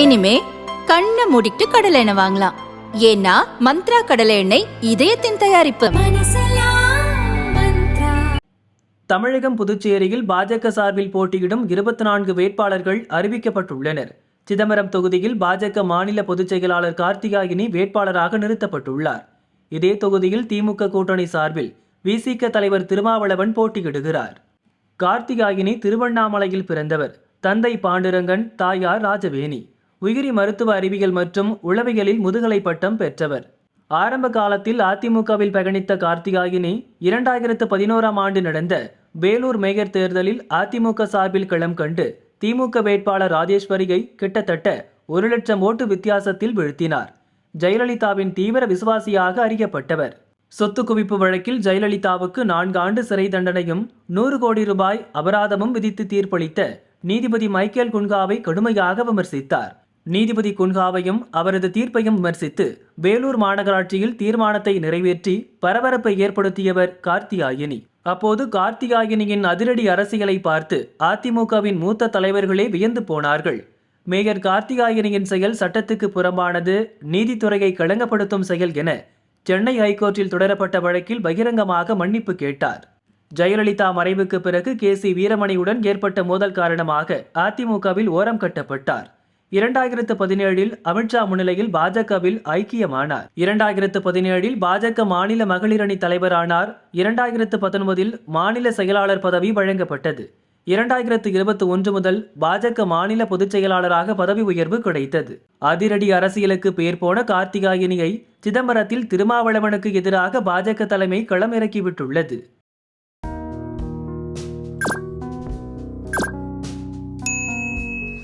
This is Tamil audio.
இனிமே கண்ணை மூடிட்டு கடலை எண்ணெய் வாங்கலாம். ஏன்னா மந்த்ரா கடலை எண்ணெய் இதயத்தின் தயாரிப்பு. தமிழகம் புதுச்சேரியில் பாஜக சார்பில் போட்டியிடும் இருபத்தி நான்கு வேட்பாளர்கள் அறிவிக்கப்பட்டுள்ளனர். சிதம்பரம் தொகுதியில் பாஜக மாநில பொதுச் செயலாளர் கார்த்திகாயினி வேட்பாளராக நிறுத்தப்பட்டுள்ளார். இதே தொகுதியில் திமுக கூட்டணி சார்பில் விசிக தலைவர் திருமாவளவன் போட்டியிடுகிறார். கார்த்திகாயினி திருவண்ணாமலையில் பிறந்தவர். தந்தை பாண்டுரங்கன் தாயார் ராஜவேணி. உயிரி மருத்துவ அறிவியல் மற்றும் உளவியலில் முதுகலை பட்டம் பெற்றவர். ஆரம்ப காலத்தில் அதிமுகவில் பயணித்த கார்த்திகாயினி இரண்டாயிரத்து பதினோராம் ஆண்டு நடந்த வேலூர் மேயர் தேர்தலில் அதிமுக சார்பில் களம் கண்டு திமுக வேட்பாளர் ராஜேஸ்வரியை கிட்டத்தட்ட ஒரு லட்சம் ஓட்டு வித்தியாசத்தில் வீழ்த்தினார். ஜெயலலிதாவின் தீவிர விசுவாசியாக அறியப்பட்டவர். சொத்து குவிப்பு வழக்கில் ஜெயலலிதாவுக்கு நான்கு ஆண்டு சிறை தண்டனையும் நூறு கோடி ரூபாய் அபராதமும் விதித்து தீர்ப்பளித்த நீதிபதி மைக்கேல் குன்காவை கடுமையாக விமர்சித்தார். நீதிபதி குன்ஹாவையும் அவரது தீர்ப்பையும் விமர்சித்து வேலூர் மாநகராட்சியில் தீர்மானத்தை நிறைவேற்றி பரபரப்பை ஏற்படுத்தியவர் கார்த்தியாயினி. அப்போது கார்த்தியாயினியின் அதிரடி அரசியலை பார்த்து அதிமுகவின் மூத்த தலைவர்களே வியந்து போனார்கள். மேயர் கார்த்திகாயனியின் செயல் சட்டத்துக்கு புறம்பானது நீதித்துறையை களங்கப்படுத்தும் செயல் என சென்னை ஹைகோர்ட்டில் தொடரப்பட்ட வழக்கில் பகிரங்கமாக மன்னிப்பு கேட்டார். ஜெயலலிதா மறைவுக்கு பிறகு கே சி வீரமணியுடன் ஏற்பட்ட மோதல் காரணமாக அதிமுகவில் ஓரம் கட்டப்பட்டார். இரண்டாயிரத்து பதினேழில் அமித்ஷா முன்னிலையில் பாஜகவில் ஐக்கியமானார். இரண்டாயிரத்து பதினேழில் பாஜக மாநில மகளிரணி தலைவரானார். இரண்டாயிரத்து பத்தொன்பதில் மாநில செயலாளர் பதவி வழங்கப்பட்டது. இரண்டாயிரத்து இருபத்தி ஒன்று முதல் பாஜக மாநில பொதுச் செயலாளராக பதவி உயர்வு கிடைத்தது. அதிரடி அரசியலுக்கு பேர் போன கார்த்திகாயினியை சிதம்பரத்தில் திருமாவளவனுக்கு எதிராக பாஜக தலைமை களமிறக்கிவிட்டுள்ளது